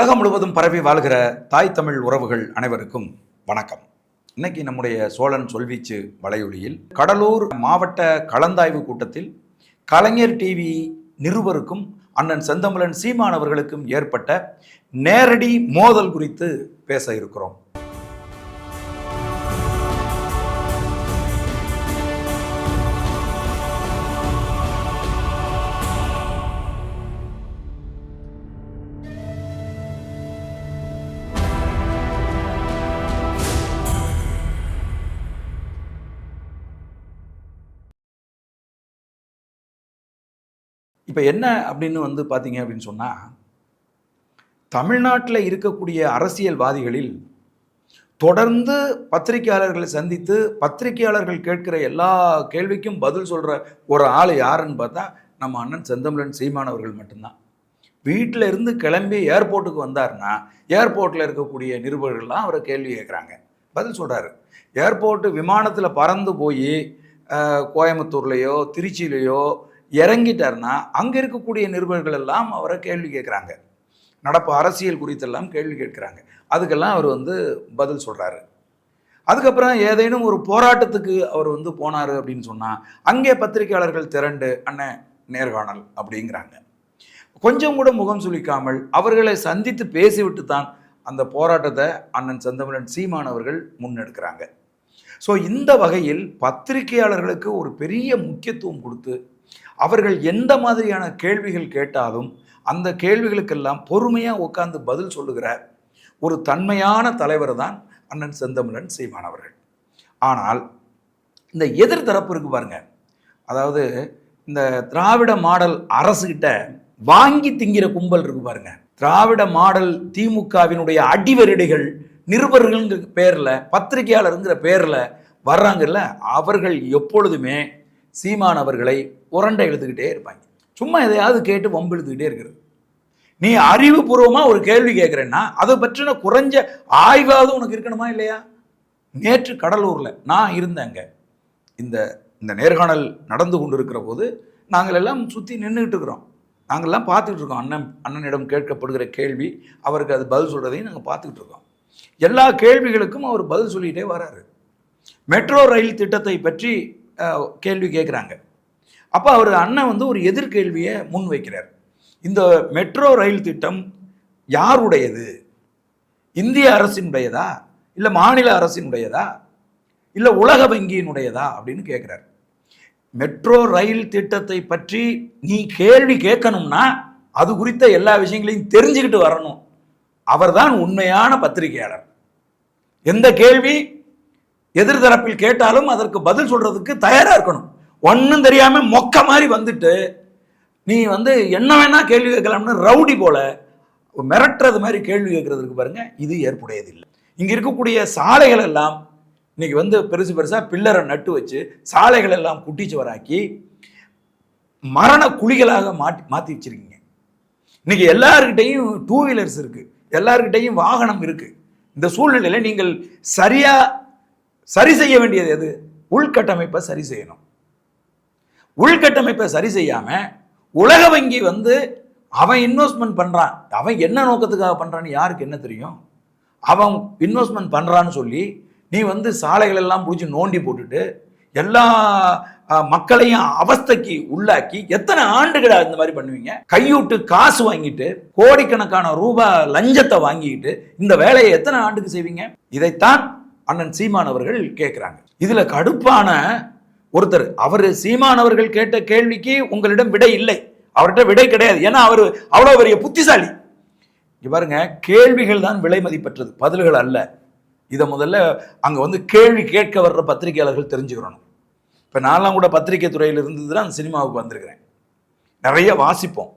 உலகம் முழுவதும் பரவி வாழ்கிற தாய் தமிழ் உறவுகள் அனைவருக்கும் வணக்கம். இன்னைக்கு நம்முடைய சோழன் சொல்வீச்சு வலையொலியில் கடலூர் மாவட்ட கலந்தாய்வு கூட்டத்தில் கலைஞர் டிவி நிருபருக்கும் அண்ணன் செந்தமிழன் சீமானவர்களுக்கும் ஏற்பட்ட நேரடி மோதல் குறித்து பேச இருக்கிறோம். இப்போ என்ன அப்படின்னு வந்து பார்த்தீங்க அப்படின்னு சொன்னால் தமிழ்நாட்டில் இருக்கக்கூடிய அரசியல்வாதிகளில் தொடர்ந்து பத்திரிகையாளர்களை சந்தித்து பத்திரிகையாளர்கள் கேட்கிற எல்லா கேள்விக்கும் பதில் சொல்கிற ஒரு ஆள் யாருன்னு பார்த்தா நம்ம அண்ணன் செந்தமிழன் சீமானவர்கள் மட்டும்தான். வீட்டில் இருந்து கிளம்பி ஏர்போர்ட்டுக்கு வந்தாருன்னா ஏர்போர்ட்டில் இருக்கக்கூடிய நிருபர்கள்லாம் அவரை கேள்வி கேட்குறாங்க. பதில் சொல்கிறாரு ஏர்போர்ட்டு விமானத்தில் பறந்து போய் கோயம்புத்தூர்லேயோ திருச்சியிலையோ இறங்கிட்டார்னா அங்கே இருக்கக்கூடிய நிருபர்கள் எல்லாம் அவரை கேள்வி கேட்குறாங்க. நடப்பு அரசியல் குறித்தெல்லாம் கேள்வி கேட்குறாங்க. அதுக்கெல்லாம் அவர் வந்து பதில் சொல்கிறாரு அதுக்கப்புறம் ஏதேனும் ஒரு போராட்டத்துக்கு அவர் வந்து போனார் அப்படின்னு சொன்னால் அங்கே பத்திரிகையாளர்கள் திரண்டு அண்ணன் நேர்காணல் அப்படிங்கிறாங்க. கொஞ்சம் கூட முகம் சுளிக்காமல் அவர்களை சந்தித்து பேசிவிட்டு தான் அந்த போராட்டத்தை அண்ணன் செந்தமிழன் சீமான் அவர்கள் முன்னெடுக்கிறாங்க. ஸோ இந்த வகையில் பத்திரிகையாளர்களுக்கு ஒரு பெரிய முக்கியத்துவம் கொடுத்து அவர்கள் எந்த மாதிரியான கேள்விகள் கேட்டாலும் அந்த கேள்விகளுக்கெல்லாம் பொறுமையாக உட்காந்து பதில் சொல்லுகிற ஒரு தன்மையான தலைவர் தான் அண்ணன் செந்தமிழன் சீமான் அவர்கள். ஆனால் இந்த எதிர்தரப்பு இருக்கு பாருங்க. அதாவது இந்த திராவிட மாடல் அரசுகிட்ட வாங்கி திங்கிற கும்பல் இருக்கு பாருங்க. திராவிட மாடல் திமுகவினுடைய அடிவரிடைகள் நிருபர்கள்ங்கிற பேரில் பத்திரிகையாளருங்கிற பேரில் வர்றாங்கல்ல அவர்கள் எப்பொழுதுமே சீமான் அவர்களை உரண்டை எழுதுகிட்டே இருப்பாங்க. சும்மா எதையாவது கேட்டு வம்பு எழுதுகிட்டே இருக்கிறது. நீ அறிவுபூர்வமாக ஒரு கேள்வி கேட்குறேன்னா அதை பற்றின குறைஞ்ச ஆய்வாவது உனக்கு இருக்கணுமா இல்லையா? நேற்று கடலூரில் நான் இருந்தேங்க. இந்த இந்த நேர்காணல் நடந்து கொண்டு இருக்கிற போது நாங்கள் எல்லாம் சுற்றி நின்றுக்கிட்டு இருக்கிறோம். நாங்கள்லாம் பார்த்துக்கிட்டு இருக்கோம். அண்ணன் அண்ணனிடம் கேட்கப்படுகிற கேள்வி அவருக்கு அது பதில் சொல்கிறதையும் நாங்கள் பார்த்துக்கிட்டு இருக்கோம். எல்லா கேள்விகளுக்கும் அவர் பதில் சொல்லிகிட்டே வராரு. மெட்ரோ ரயில் திட்டத்தை பற்றி கேள்வி கேட்குறாங்க அப்போ அவர் அண்ணன் வந்து ஒரு எதிர்கேள்வியை முன் வைக்கிறார். இந்த மெட்ரோ ரயில் திட்டம் யாருடையது? இந்திய அரசினுடையதா? இல்லை மாநில அரசினுடையதா? இல்லை உலக வங்கியினுடையதா? அப்படின்னு கேட்குறார் மெட்ரோ ரயில் திட்டத்தை பற்றி நீ கேள்வி கேட்கணும்னா அது குறித்த எல்லா விஷயங்களையும் தெரிஞ்சுக்கிட்டு வரணும். அவர்தான் உண்மையான பத்திரிகையாளர். எந்த கேள்வி எதிர்தரப்பில் கேட்டாலும் அதற்கு பதில் சொல்றதுக்கு தயாரா இருக்கணும். ஒன்றும் தெரியாம மொக்க மாதிரி வந்துட்டு நீ வந்து என்ன வேணா கேள்வி கேட்கலாம்னு ரவுடி போல மிரட்டுறது மாதிரி கேள்வி கேட்கறதுக்கு பாருங்க இது ஏற்புடையது இல்லை இங்க இருக்கக்கூடிய சாலைகள் எல்லாம் இன்னைக்கு வந்து பெருசு பெருசா பில்லரை நட்டு வச்சு சாலைகள் எல்லாம் குட்டிச்சுவராக்கி மரண குழிகளாக மாட்டி மாற்றி வச்சிருக்கீங்க. இன்னைக்கு எல்லாருக்கிட்டையும் டூ வீலர்ஸ் இருக்கு. எல்லாருக்கிட்டையும் வாகனம் இருக்குது இந்த சூழ்நிலையில் நீங்கள் சரியாக சரி செய்ய வேண்டியது எது? உள்கட்டமைப்பை சரி செய்யணும். உள்கட்டமைப்பை சரி செய்யாமல் உலக வங்கி வந்து அவன் இன்வெஸ்ட்மெண்ட் பண்ணுறான் அவன் என்ன நோக்கத்துக்காக பண்ணுறான்னு யாருக்கு என்ன தெரியும்? அவன் இன்வெஸ்ட்மெண்ட் பண்ணுறான்னு சொல்லி நீ வந்து சாலைகள் எல்லாம் பிடிச்சி நோண்டி போட்டுட்டு எல்லா மக்களையும் அவஸ்தைக்கு உள்ளாக்கி எத்தனை ஆண்டுகளா இந்த மாதிரி பண்ணுவீங்க? கையூட்டு காசு வாங்கிட்டு கோடிக்கணக்கான ரூபாய் லஞ்சத்தை வாங்கிட்டு இந்த வேலையை எத்தனை ஆண்டுக்கு செய்வீங்க? இதைத்தான் அண்ணன் சீமான் அவர்கள் கேட்குறாங்க. இதுல கடுப்பான ஒருத்தர் அவர் சீமான் அவர்கள் கேட்ட கேள்விக்கு உங்களிடம் விடை இல்லை. அவர்கிட்ட விடை கிடையாது. ஏன்னா அவர் அவ்வளோ பெரிய புத்திசாலி. பாருங்க கேள்விகள் தான் விலை மதிப்பற்றது பதில்கள் அல்ல. இதை முதல்ல அங்கே வந்து கேள்வி கேட்க வர்ற பத்திரிகையாளர்கள் தெரிஞ்சுக்கிறணும் இப்போ நான்லாம் கூட பத்திரிகை துறையில் இருந்தது தான் அந்த சினிமாவுக்கு வந்திருக்கிறேன். நிறைய வாசிப்போம்.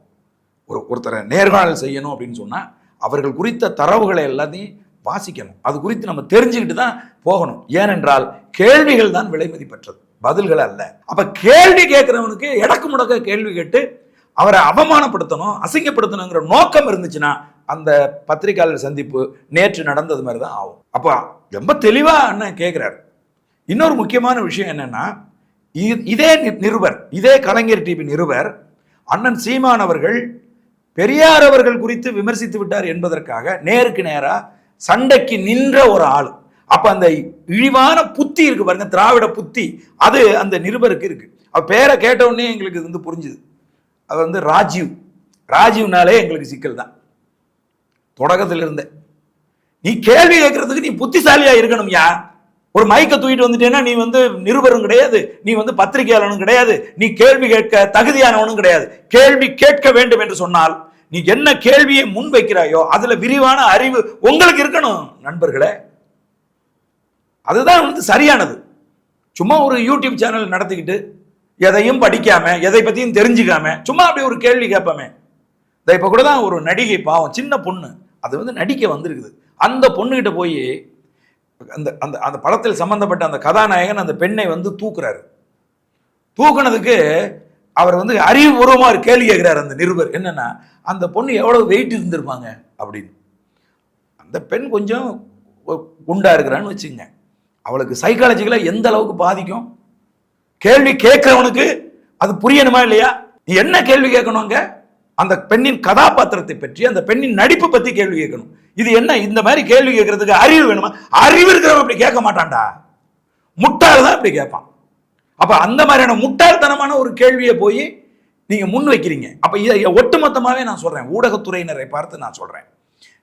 ஒரு ஒருத்தரை நேர்காணல் செய்யணும் அப்படின்னு சொன்னால் அவர்கள் குறித்த தரவுகளை எல்லாத்தையும் வாசிக்கணும். அது குறித்து நம்ம தெரிஞ்சுக்கிட்டு தான் போகணும். ஏனென்றால் கேள்விகள் தான் விலை மதிப்பற்றது. பதில்கள் அல்ல. அப்போ கேள்வி கேட்குறவனுக்கு எடக்கு முடக்க கேள்வி கேட்டு அவரை அவமானப்படுத்தணும் அசிங்கப்படுத்தணுங்கிற நோக்கம் இருந்துச்சுன்னா அந்த பத்திரிகையாளர் சந்திப்பு நேற்று நடந்தது மாதிரி தான் ஆகும். அப்போ ரொம்ப தெளிவாக அண்ணன் கேட்குறாரு இன்னொரு முக்கியமான விஷயம் என்னென்னா இதே நி- நிருபர் இதே கலைஞர் டிவி நிருபர் அண்ணன் சீமான் அவர்கள் பெரியார் அவர்கள் குறித்து விமர்சித்து விட்டார் என்பதற்காக நேருக்கு நேராக சண்டைக்கு நின்ற ஒரு ஆள். அப்போ அந்த இழிவான புத்தி இருக்கு பாருங்க திராவிட புத்தி அது அந்த நிருபருக்கு இருக்கு. அவ பேரை கேட்டவுடனே எங்களுக்கு இது வந்து புரிஞ்சுது. அது வந்து ராஜீவ். ராஜீவ்னாலே எங்களுக்கு சிக்கல் தான். தொடக்கத்திலிருந்தே. நீ கேள்வி கேட்கறதுக்கு நீ புத்திசாலியா இருக்கணும்யா ஒரு மைக்கை தூக்கிட்டு வந்துட்டேன்னா நீ வந்து நிருபரும் கிடையாது. நீ வந்து பத்திரிகையாளனும் கிடையாது. நீ கேள்வி கேட்க தகுதியானவனும் கிடையாது. கேள்வி கேட்க வேண்டும் என்று சொன்னால் நீ என்ன கேள்வியை முன் வைக்கிறாயோ அதுல விரிவான அறிவு உங்களுக்கு இருக்கணும் நண்பர்களே. அதுதான் வந்து சரியானது. சும்மா ஒரு யூடியூப் சேனல் நடத்திக்கிட்டு எதையும் படிக்காம எதை பத்தியும் தெரிஞ்சுக்காம சும்மா அப்படி ஒரு கேள்வி கேட்பாமே. இந்த இப்ப கூட தான் ஒரு நடிகை பாவம் சின்ன பொண்ணு. அது வந்து நடிக்க வந்திருக்குது. அந்த பொண்ணுகிட்ட போய் அந்த அந்த அந்த படத்தில் சம்மந்தப்பட்ட அந்த கதாநாயகன் அந்த பெண்ணை வந்து தூக்குறாரு. தூக்குனதுக்கு அவர் வந்து அறிவுபூர்வமாக ஒரு கேள்வி கேட்குறாரு அந்த நிருபர். என்னென்னா அந்த பொண்ணு எவ்வளவு வெயிட் இருந்திருப்பாங்க அப்படின்னு. அந்த பெண் கொஞ்சம் குண்டாக இருக்கிறான்னு வச்சுங்க அவளுக்கு சைக்காலஜிக்கலாக எந்த அளவுக்கு பாதிக்கும்? கேள்வி கேட்குறவனுக்கு அது புரியணுமா இல்லையா? நீ என்ன கேள்வி கேட்கணுங்க? அந்த பெண்ணின் கதாபாத்திரத்தை பற்றி அந்த பெண்ணின் நடிப்பு பத்தி கேள்வி கேட்கணும். இது என்ன இந்த மாதிரி கேள்வி கேட்கறதுக்கு அறிவு வேணுமா? அறிவு இருக்கிறவன் அப்படி கேட்க மாட்டான்டா. முட்டாள் தான் இப்படி கேட்பான். அப்ப அந்த மாதிரியான முட்டாள்தனமான ஒரு கேள்வியை போய் நீங்க முன் வைக்கிறீங்க. அப்ப இதை ஒட்டுமொத்தமாவே நான் சொல்றேன். ஊடகத்துறையினரை பார்த்து நான் சொல்றேன்.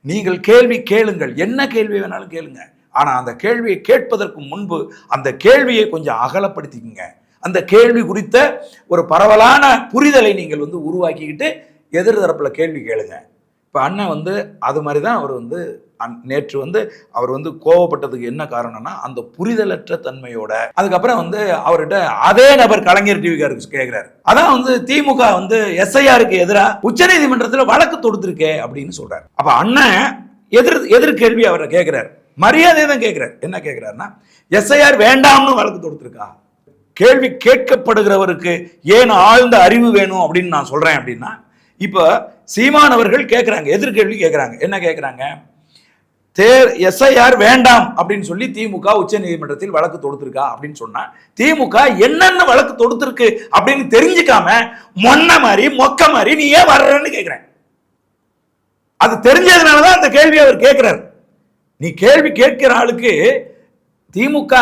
நீங்கள் கேள்வி கேளுங்கள். என்ன கேள்வி வேணாலும் கேளுங்க. ஆனா அந்த கேள்வியை கேட்பதற்கு முன்பு அந்த கேள்வியை கொஞ்சம் அகலப்படுத்திக்கங்க. அந்த கேள்வி குறித்த ஒரு பரவலான புரிதலை நீங்கள் வந்து உருவாக்கிக்கிட்டு எதிர் தரப்பில் கேள்வி கேளுங்க. இப்போ அண்ணன் வந்து அது மாதிரி தான் அவர் வந்து அந் நேற்று வந்து அவர் வந்து கோவப்பட்டதுக்கு என்ன காரணம்னா அந்த புரிதலற்ற தன்மையோட அதுக்கப்புறம் வந்து அவர்கிட்ட அதே நபர் கலைஞர் டிவிக்காருக்கு கேட்குறாரு அதான் வந்து திமுக வந்து எஸ்ஐஆருக்கு எதிராக உச்சநீதிமன்றத்தில் வழக்கு தொடுத்திருக்கே அப்படின்னு சொல்றாரு. அப்போ அண்ணன் எதிர் எதிர் கேள்வி அவரை கேட்குறாரு மரியாதை தான் கேட்குறாரு என்ன கேட்குறாருன்னா எஸ்ஐஆர் வேண்டாம்னு வழக்கு தொடுத்திருக்கா? கேள்வி கேட்கப்படுகிறவருக்கு ஏன் ஆழ்ந்த அறிவு வேணும் அப்படின்னு நான் சொல்கிறேன் அப்படின்னா இப்போ சீமான் அவர்கள் கேட்குறாங்க எதிர்கேள்வி கேட்குறாங்க என்ன கேட்குறாங்க தேர் எஸ்ஐஆர் வேண்டாம் அப்படின்னு சொல்லி திமுக உச்ச நீதிமன்றத்தில் வழக்கு தொடுத்திருக்கா அப்படின்னு சொன்னா திமுக என்னென்ன வழக்கு தொடுத்திருக்கு அப்படின்னு தெரிஞ்சுக்காம மொன்ன மாதிரி மொக்க மாதிரி நீ ஏன் வர்றன்னு கேட்கிறேன் அது தெரிஞ்சதுனால தான் அந்த கேள்வி அவர் கேட்கிறார் நீ கேள்வி கேட்கிற ஆளுக்கு திமுக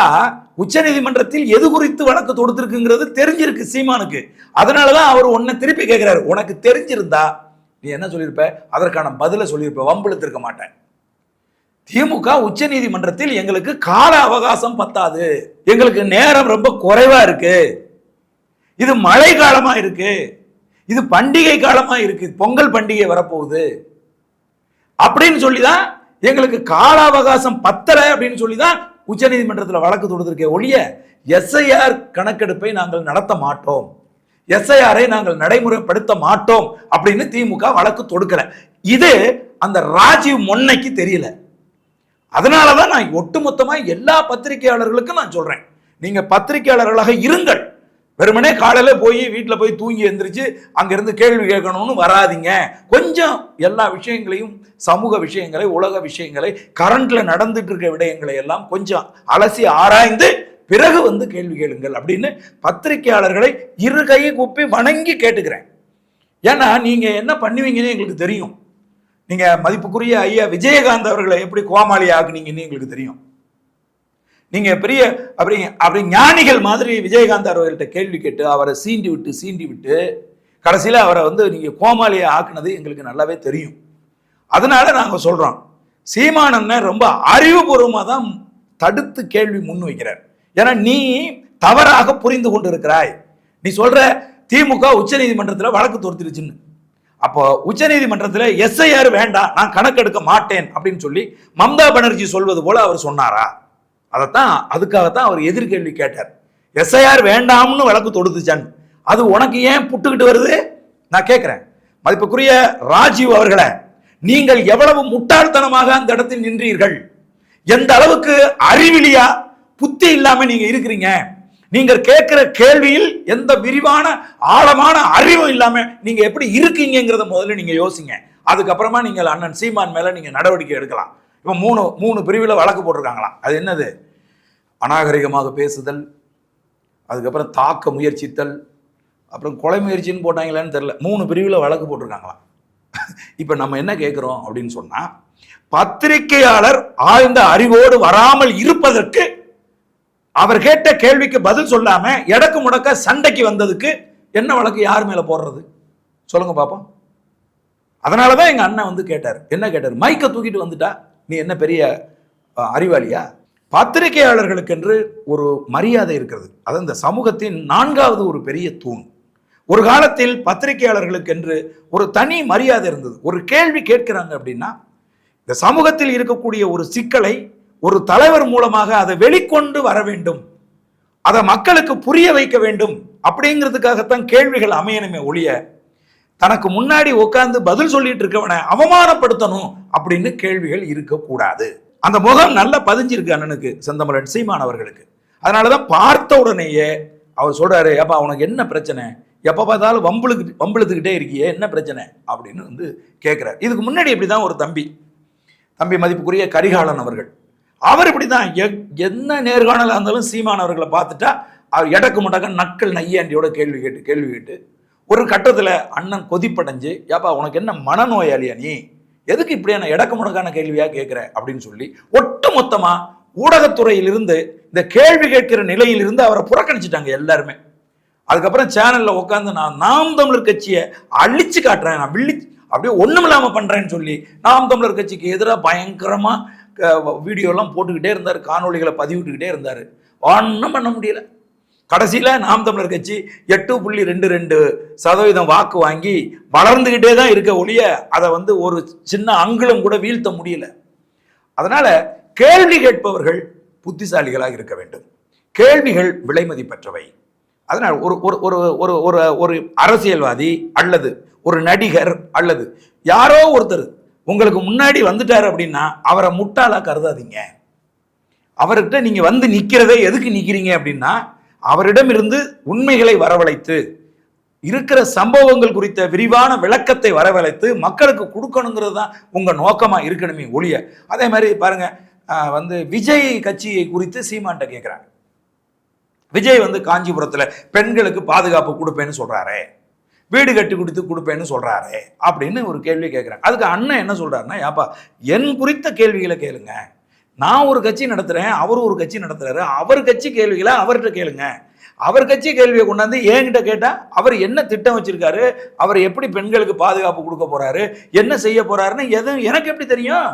உச்சநீதிமன்றத்தில் எது குறித்து வழக்கு தொடுத்திருக்குங்கிறது தெரிஞ்சிருக்கு சீமானுக்கு. அதனால தான் அவர் உன்னை திருப்பி கேட்குறாரு உனக்கு தெரிஞ்சிருந்தா நீ என்ன சொல்லியிருப்ப? அதற்கான பதிலை சொல்லியிருப்ப. வம்பிழுத்திருக்க மாட்டேன். திமுக உச்சநீதிமன்றத்தில் எங்களுக்கு கால அவகாசம் பத்தாது. எங்களுக்கு நேரம் ரொம்ப குறைவா இருக்கு. இது மழை காலமா இருக்கு. இது பண்டிகை காலமா இருக்கு. பொங்கல் பண்டிகை வரப்போகுது. அப்படின்னு சொல்லி தான் எங்களுக்கு கால அவகாசம் பத்தலை அப்படின்னு சொல்லி தான் உச்சநீதிமன்றத்தில் வழக்கு தொடுத்திருக்கே ஒழிய எஸ்ஐஆர் கணக்கெடுப்பை நாங்கள் நடத்த மாட்டோம். எஸ்ஐஆரை நாங்கள் நடைமுறைப்படுத்த மாட்டோம் அப்படின்னு திமுக வழக்கு தொடுக்கல. இது அந்த ராஜீவ் மொன்னைக்கு தெரியல. அதனால தான் நான் ஒட்டுமொத்தமாக எல்லா பத்திரிகையாளர்களுக்கும் நான் சொல்கிறேன் நீங்கள் பத்திரிகையாளர்களாக இருங்கள். வெறுமனே காலையில் போய் வீட்டில் போய் தூங்கி எந்திரிச்சு அங்கேருந்து கேள்வி கேட்கணும்னு வராதீங்க. கொஞ்சம் எல்லா விஷயங்களையும் சமூக விஷயங்களை உலக விஷயங்களை கரண்ட்டில் நடந்துட்டு இருக்க விடயங்களை எல்லாம் கொஞ்சம் அலசி ஆராய்ந்து பிறகு வந்து கேள்வி கேளுங்கள் அப்படின்னு பத்திரிகையாளர்களை இரு கையை கூப்பி வணங்கி கேட்டுக்கிறேன். ஏன்னா நீங்கள் என்ன பண்ணுவீங்கன்னு எங்களுக்கு தெரியும். நீங்கள் மதிப்புக்குரிய ஐயா விஜயகாந்த் அவர்களை எப்படி கோமாளி ஆகுனீங்கன்னு எங்களுக்கு தெரியும். நீங்க பெரிய அப்படி அப்படி ஞானிகள் மாதிரி விஜயகாந்த் அவர்கள்ட்ட கேள்வி கேட்டு அவரை சீண்டி விட்டு சீண்டி விட்டு கடைசியில் அவரை வந்து நீங்க கோமாளியை ஆக்குனது எங்களுக்கு நல்லாவே தெரியும். அதனால நாங்கள் சொல்றோம் சீமானண்ணன் ரொம்ப அறிவுபூர்வமாக தான் தடுத்து கேள்வி முன் வைக்கிறார். ஏன்னா நீ தவறாக புரிந்து கொண்டு இருக்கிறாய் நீ சொல்ற திமுக உச்சநீதிமன்றத்தில் வழக்கு தொடுத்துருச்சுன்னு. அப்போ உச்சநீதிமன்றத்தில் எஸ்ஐஆர் வேண்டாம் நான் கணக்கெடுக்க மாட்டேன் அப்படின்னு சொல்லி மம்தா பானர்ஜி சொல்வது போல அவர் சொன்னாரா? அதைத்தான் அதுக்காகத்தான் அவர் எதிர்கேள்வி கேட்டார். எஸ்ஐஆர் வேண்டாம்னு வழக்கு தொடுத்துச்சான்னு அது உனக்கு ஏன் புட்டுக்கிட்டு வருது? நான் கேட்குறேன் மதிப்புக்குரிய ராஜீவ் அவர்களை நீங்கள் எவ்வளவு முட்டாள்தனமாக அந்த இடத்தில் நின்றீர்கள்? எந்த அளவுக்கு அறிவிலியா புத்தி இல்லாம நீங்க இருக்கிறீங்க? நீங்கள் கேட்கிற கேள்வியில் எந்த விரிவான ஆழமான அறிவும் இல்லாம நீங்க எப்படி இருக்கீங்கிறத முதல்ல நீங்க யோசிங்க. அதுக்கப்புறமா நீங்கள் அண்ணன் சீமான் மேல நீங்க நடவடிக்கை எடுக்கலாம். இப்போ மூணு மூணு பிரிவில் வழக்கு போட்டிருக்காங்களாம். அது என்னது? அநாகரிகமாக பேசுதல் அதுக்கப்புறம் தாக்க முயற்சித்தல் அப்புறம் கொலை முயற்சின்னு போட்டாங்களான்னு தெரில மூணு பிரிவில் வழக்கு போட்டிருக்காங்களாம். இப்போ நம்ம என்ன கேட்குறோம் அப்படின்னு சொன்னால் பத்திரிகையாளர் ஆழ்ந்த அறிவோடு வராமல் இருப்பதற்கு அவர் கேட்ட கேள்விக்கு பதில் சொல்லாம எடக்கு முடக்க சண்டைக்கு வந்ததுக்கு என்ன வழக்கு யார் மேல போடுறது? சொல்லுங்க பாப்போம். அதனாலதான் எங்க அண்ணன் வந்து கேட்டார். என்ன கேட்டார்? மைக்கை தூக்கிட்டு வந்துட்டா? நீ என்ன பெரிய அறிவாளியா? பத்திரிகையாளர்களுக்கென்று ஒரு மரியாதை இருக்கிறது. அது இந்த சமூகத்தின் நான்காவது ஒரு பெரிய தூண். ஒரு காலத்தில் பத்திரிகையாளர்களுக்கென்று ஒரு தனி மரியாதை இருந்தது. ஒரு கேள்வி கேட்கிறாங்க அப்படின்னா இந்த சமூகத்தில் இருக்கக்கூடிய ஒரு சிக்கலை ஒரு தலைவர் மூலமாக அதை வெளிக்கொண்டு வர வேண்டும். அதை மக்களுக்கு புரிய வைக்க வேண்டும். அப்படிங்கிறதுக்காகத்தான் கேள்விகள் அமையணுமே ஒழிய தனக்கு முன்னாடி உட்கார்ந்து பதில் சொல்லிட்டு இருக்கவனை அவமானப்படுத்தணும் அப்படின்னு கேள்விகள் இருக்கக்கூடாது. அந்த முகம் நல்லா பதிஞ்சிருக்கு அண்ணனுக்கு செந்தமலன் சீமான் அவர்களுக்கு. அதனாலதான் பார்த்த உடனேயே அவர் சொல்றாரு அப்பா உனக்கு என்ன பிரச்சனை? எப்ப பார்த்தாலும் வம்புழுக்கு வம்புழுத்துக்கிட்டே இருக்கியே என்ன பிரச்சனை? அப்படின்னு வந்து கேட்குறாரு இதுக்கு முன்னாடி இப்படிதான் ஒரு தம்பி தம்பி மதிப்புக்குரிய கரிகாலன் அவர்கள். அவர் இப்படிதான் எ- என்ன நேர்காணலாக இருந்தாலும் சீமான் அவர்களை பார்த்துட்டா அவர் எடக்கு முடக்க நக்கல் நையாண்டியோட கேள்வி கேட்டு கேள்வி கேட்டு ஒரு கட்டத்தில் அண்ணன் கொதிப்படைஞ்சு ஏப்பா உனக்கு என்ன மனநோயாளியா நீ? எதுக்கு இப்படியான எடக்கு முடக்கான கேள்வியாக கேட்குற அப்படின்னு சொல்லி ஒட்டு மொத்தமாக ஊடகத்துறையிலிருந்து இந்த கேள்வி கேட்கிற நிலையிலிருந்து அவரை புறக்கணிச்சிட்டாங்க எல்லாருமே. அதுக்கப்புறம் சேனலில் உட்காந்து நான் நாம் தமிழர் கட்சியை அழிச்சு காட்டுறேன் நான் விழி அப்படியே ஒன்றுமில்லாமல் பண்ணுறேன்னு சொல்லி நாம் தமிழர் கட்சிக்கு எதிராக பயங்கரமாக வீடியோலாம் போட்டுக்கிட்டே இருந்தார் காணொளிகளை பதிவிட்டுக்கிட்டே இருந்தார். ஒன்றும் பண்ண முடியல. கடைசியில் நாம் தமிழர் கட்சி எட்டு புள்ளி ரெண்டு ரெண்டு சதவீதம் வாக்கு வாங்கி வளர்ந்துக்கிட்டே தான் இருக்க ஒழிய அதை வந்து ஒரு சின்ன அங்குலம் கூட வீழ்த்த முடியல. அதனால் கேள்வி கேட்பவர்கள் புத்திசாலிகளாக இருக்க வேண்டும். கேள்விகள் விலைமதி பெற்றவை அதனால் ஒரு ஒரு ஒரு ஒரு ஒரு ஒரு அரசியல்வாதி அல்லது ஒரு நடிகர் அல்லது யாரோ ஒருத்தர் உங்களுக்கு முன்னாடி வந்துட்டார் அப்படின்னா அவரை முட்டாளாக கருதாதீங்க. அவர்கிட்ட நீங்கள் வந்து நிற்கிறதே எதுக்கு நிற்கிறீங்க அப்படின்னா அவரிடம் இருந்து உண்மைகளை வரவழைத்து இருக்கிற சம்பவங்கள் குறித்த விரிவான விளக்கத்தை வரவழைத்து மக்களுக்கு கொடுக்கணுங்கிறது தான் உங்கள் நோக்கமாக இருக்கணுமே ஒழிய. அதே மாதிரி பாருங்கள் வந்து விஜய் கட்சியை குறித்து சீமான்ட்ட கேட்குறாங்க விஜய் வந்து காஞ்சிபுரத்தில் பெண்களுக்கு பாதுகாப்பு கொடுப்பேன்னு சொல்கிறாரே வீடு கட்டி கொடுத்து கொடுப்பேன்னு சொல்கிறாரே அப்படின்னு ஒரு கேள்வி கேட்குறாங்க அதுக்கு அண்ணன் என்ன சொல்கிறாருன்னா ஏப்பா என் குறித்த கேள்விகளை கேளுங்க. நான் ஒரு கட்சி நடத்துகிறேன் அவர் ஒரு கட்சி நடத்துகிறாரு அவர் கட்சி கேள்விகளை அவர்கிட்ட கேளுங்க. அவர் கட்சி கேள்வியை கொண்டாந்து என்கிட்ட கேட்டால் அவர் என்ன திட்டம் வச்சுருக்காரு அவர் எப்படி பெண்களுக்கு பாதுகாப்பு கொடுக்க போகிறாரு என்ன செய்ய போகிறாருன்னு எதுவும் எனக்கு எப்படி தெரியும்?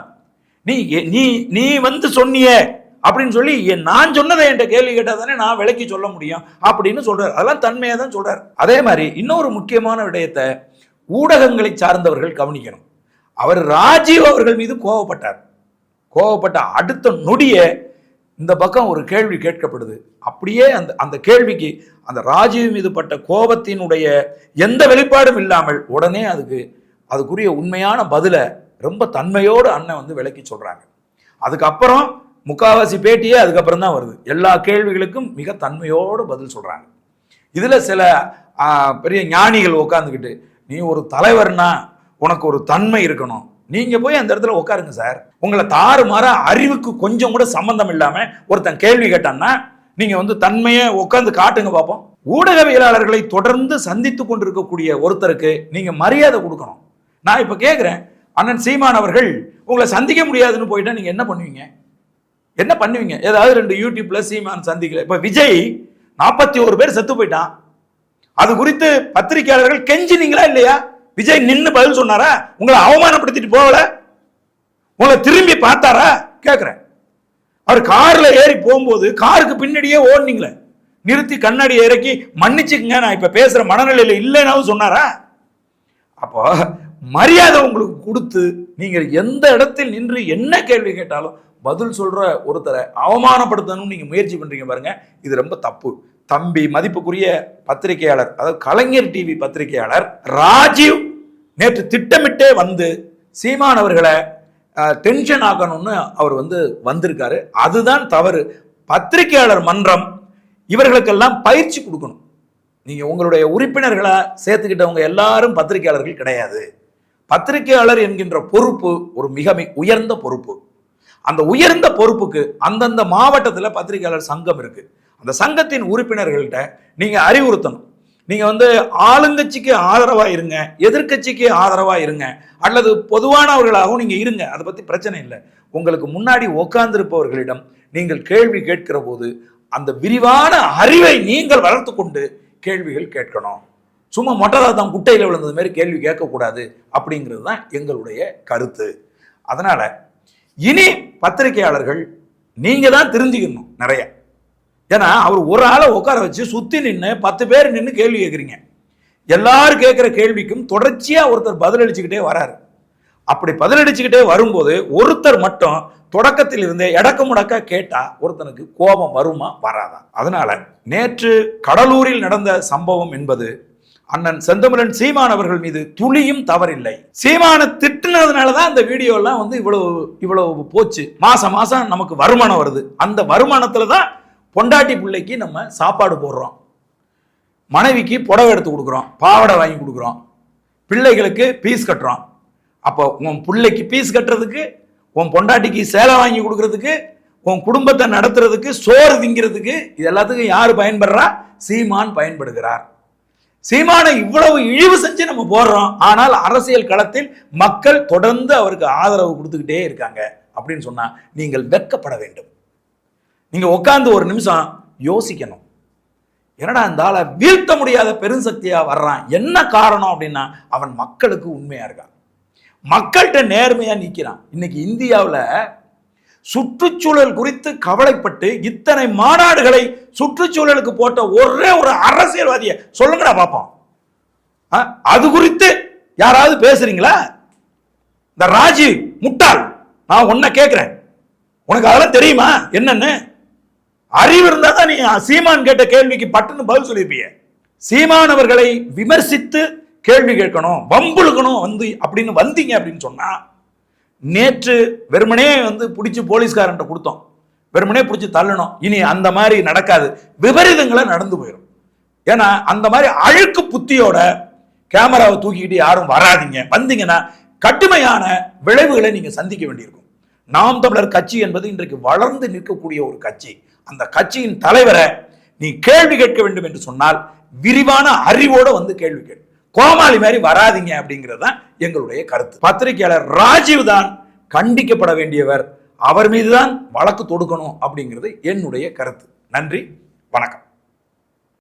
நீ எ- நீ நீ வந்து சொன்னியே அப்படின்னு சொல்லி என் நான் சொன்னதை என்கிட்ட கேள்வி கேட்டால் தானே நான் விளக்கி சொல்ல முடியும் அப்படின்னு சொல்கிறார் அதெல்லாம் தன்மையாக தான் சொல்கிறார் அதே மாதிரி இன்னொரு முக்கியமான விடயத்தை ஊடகங்களை சார்ந்தவர்கள் கவனிக்கணும். அவர் ராஜீவ் அவர்கள் மீது கோவப்பட்டார். கோவப்பட்ட அடுத்த நொடியே இந்த பக்கம் ஒரு கேள்வி கேட்கப்படுது. அப்படியே அந்த அந்த கேள்விக்கு அந்த ராஜீவ் மீது பட்ட கோபத்தினுடைய எந்த வெளிப்பாடும் இல்லாமல் உடனே அதுக்கு அதுக்குரிய உண்மையான பதிலை ரொம்ப தன்மையோடு அண்ணன் வந்து விளக்கி சொல்கிறாங்க அதுக்கப்புறம் முக்காவாசி பேட்டியே அதுக்கப்புறம் தான் வருது. எல்லா கேள்விகளுக்கும் மிக தன்மையோடு பதில் சொல்கிறாங்க இதில் சில பெரிய ஞானிகள் உட்காந்துக்கிட்டு நீ ஒரு தலைவர்னா உனக்கு ஒரு தன்மை இருக்கணும். நீங்கள் போய் அந்த இடத்துல உட்காருங்க சார். உங்களை தாறுமாற அறிவுக்கு கொஞ்சம் கூட சம்பந்தம் இல்லாம ஒருத்தன் கேள்வி கேட்டான்னா நீங்க வந்து தன்மையை உட்காந்து காட்டுங்க பார்ப்போம் ஊடகவியலாளர்களை தொடர்ந்து சந்தித்து கொண்டிருக்கக்கூடிய ஒருத்தருக்கு நீங்க மரியாதை கொடுக்கணும். நான் இப்ப கேட்குறேன் அண்ணன் சீமான் அவர்கள் உங்களை சந்திக்க முடியாதுன்னு போயிட்டா நீங்க என்ன பண்ணுவீங்க? என்ன பண்ணுவீங்க? ஏதாவது ரெண்டு யூடியூப்ல சீமான் சந்திக்கல. இப்ப விஜய் நாற்பத்தி ஒரு பேர் செத்து போயிட்டான். அது குறித்து பத்திரிகையாளர்கள் கெஞ்சினீங்களா இல்லையா? விஜய் நின்று பதில் சொன்னாரா? உங்களை அவமானப்படுத்திட்டு போகல? உங்களை திரும்பி பார்த்தாரா? கேட்குறேன் அவர் காரில் ஏறி போகும்போது காருக்கு பின்னாடியே ஓடுனீங்களே. நிறுத்தி கண்ணாடி இறக்கி மன்னிச்சுக்குங்க நான் இப்போ பேசுகிற மனநிலையில் இல்லைனாவும் சொன்னாரா? அப்போ மரியாதை உங்களுக்கு கொடுத்து நீங்கள் எந்த இடத்தில் நின்று என்ன கேள்வி கேட்டாலும் பதில் சொல்கிற ஒருத்தரை அவமானப்படுத்தணும்னு நீங்கள் முயற்சி பண்ணுறீங்க பாருங்கள் இது ரொம்ப தப்பு. தம்பி மதிப்புக்குரிய பத்திரிகையாளர் அதாவது கலைஞர் டிவி பத்திரிகையாளர் ராஜீவ் நேற்று திட்டமிட்டே வந்து சீமான் அவர்களை டென்ஷன் ஆகணும்னு அவர் வந்து வந்திருக்காரு. அதுதான் தவறு. பத்திரிகையாளர் மன்றம் இவர்களுக்கெல்லாம் பயிற்சி கொடுக்கணும். நீங்கள் உங்களுடைய உறுப்பினர்களை சேர்த்துக்கிட்டவங்க எல்லாரும் பத்திரிகையாளர்கள் கிடையாது. பத்திரிகையாளர் என்கின்ற பொறுப்பு ஒரு மிக மிக உயர்ந்த பொறுப்பு. அந்த உயர்ந்த பொறுப்புக்கு அந்தந்த மாவட்டத்தில் பத்திரிகையாளர் சங்கம் இருக்குது அந்த சங்கத்தின் உறுப்பினர்கள்ட்ட நீங்கள் அறிவுறுத்தணும். நீங்கள் வந்து ஆளுங்கட்சிக்கு ஆதரவாக இருங்க எதிர்க்கட்சிக்கு ஆதரவாக இருங்க அல்லது பொதுவானவர்களாகவும் நீங்கள் இருங்க. அதை பற்றி பிரச்சனை இல்லை. உங்களுக்கு முன்னாடி உட்கார்ந்திருப்பவர்களிடம் நீங்கள் கேள்வி கேட்கிற போது அந்த விரிவான அறிவை நீங்கள் வளர்த்து கொண்டு கேள்விகள் கேட்கணும். சும்மா மொட்டதாக தான் குட்டையில் விழுந்தது மாதிரி கேள்வி கேட்கக்கூடாது அப்படிங்கிறது தான் எங்களுடைய கருத்து. அதனால் இனி பத்திரிகையாளர்கள் நீங்கள் தான் தெரிஞ்சுக்கணும் நிறைய. ஏன்னா அவர் ஒரு ஆளை உட்கார வச்சு சுத்தி நின்று பத்து பேர் நின்று கேள்வி கேட்குறீங்க எல்லாரும் கேட்குற கேள்விக்கும் தொடர்ச்சியாக ஒருத்தர் பதிலளிச்சுக்கிட்டே வராரு. அப்படி பதிலளிச்சுக்கிட்டே வரும்போது ஒருத்தர் மட்டும் தொடக்கத்தில் இருந்தே எடக்க முடக்க கேட்டால் ஒருத்தனுக்கு கோபம் வருமா வராதா? அதனால நேற்று கடலூரில் நடந்த சம்பவம் என்பது அண்ணன் செந்தமிழன் சீமான் அவர்கள் மீது துளியும் தவறில்லை. சீமான திட்டுனதுனால தான் அந்த வீடியோ எல்லாம் வந்து இவ்வளவு இவ்வளவு போச்சு. மாசம் மாசம் நமக்கு வருமானம் வருது. அந்த வருமானத்துல தான் பொண்டாட்டி பிள்ளைக்கு நம்ம சாப்பாடு போடுறோம். மனைவிக்கு புடவை எடுத்து கொடுக்குறோம். பாவாடை வாங்கி கொடுக்குறோம். பிள்ளைகளுக்கு பீஸ் கட்டுறோம். அப்போ உன் பிள்ளைக்கு பீஸ் கட்டுறதுக்கு உன் பொண்டாட்டிக்கு சேலை வாங்கி கொடுக்கறதுக்கு உன் குடும்பத்தை நடத்துறதுக்கு சோறு திங்கிறதுக்கு இது எல்லாத்துக்கும் யார் பயன்படுறா? சீமான் பயன்படுகிறார். சீமானை இவ்வளவு இழிவு செஞ்சு நம்ம போடுறோம். ஆனால் அரசியல் களத்தில் மக்கள் தொடர்ந்து அவருக்கு ஆதரவு கொடுத்துக்கிட்டே இருக்காங்க அப்படின்னு சொன்னால் நீங்கள் வெட்கப்பட வேண்டும். நீங்க உட்காந்து ஒரு நிமிஷம் யோசிக்கணும். என்னடா இந்த ஆளை வீழ்த்த முடியாத பெருசக்தியா வர்றான். என்ன காரணம் அப்படின்னா அவன் மக்களுக்கு உண்மையா இருக்கான். மக்கள்கிட்ட நேர்மையா நிக்கிறான். இன்னைக்கு இந்தியாவில் சுற்றுச்சூழல் குறித்து கவலைப்பட்டு இத்தனை மாநாடுகளை சுற்றுச்சூழலுக்கு போட்ட ஒரே ஒரு அரசியல்வாதியை சொல்லுங்கடா பார்ப்போம் ஆ, அது குறித்து யாராவது பேசுறீங்களா? இந்த ராஜீவ் முட்டாள் நான் உன்னை கேட்குறேன் உனக்கு அதெல்லாம் தெரியுமா? என்னன்னு? அறிவு இருந்தா தான் நீ சீமான் கேட்ட கேள்விக்கு பட்டுன்னு பதில் சொல்லியிருப்பீங்க சீமான் அவர்களை விமர்சித்து கேள்வி கேட்கணும் வம்புழுக்கணும் வந்து அப்படின்னு வந்தீங்க அப்படின்னு சொன்னா நேற்று வெறுமனே வந்து பிடிச்சி போலீஸ்காரன்ட்ட கொடுத்தோம். வெறுமனே பிடிச்சி தள்ளணும். இனி அந்த மாதிரி நடக்காது. விபரீதங்களை நடந்து போயிடும் ஏன்னா அந்த மாதிரி அழுக்கு புத்தியோட கேமராவை தூக்கிக்கிட்டு யாரும் வராதீங்க. வந்தீங்கன்னா கடுமையான விளைவுகளை நீங்க சந்திக்க வேண்டியிருக்கும். நாம் தமிழர் கட்சி என்பது இன்றைக்கு வளர்ந்து நிற்கக்கூடிய ஒரு கட்சி. அந்த கட்சியின் தலைவரை நீ கேள்வி கேட்க வேண்டும் என்று சொன்னால் விரிவான அறிவோடு வந்து கேள்வி கேட்கும் கோமாளி மாதிரி வராதீங்க அப்படிங்கிறது தான் எங்களுடைய கருத்து. பத்திரிகையாளர் ராஜீவ் தான் கண்டிக்கப்பட வேண்டியவர். அவர் மீதுதான் வழக்கு தொடுக்கணும் அப்படிங்கிறது என்னுடைய கருத்து. நன்றி வணக்கம்.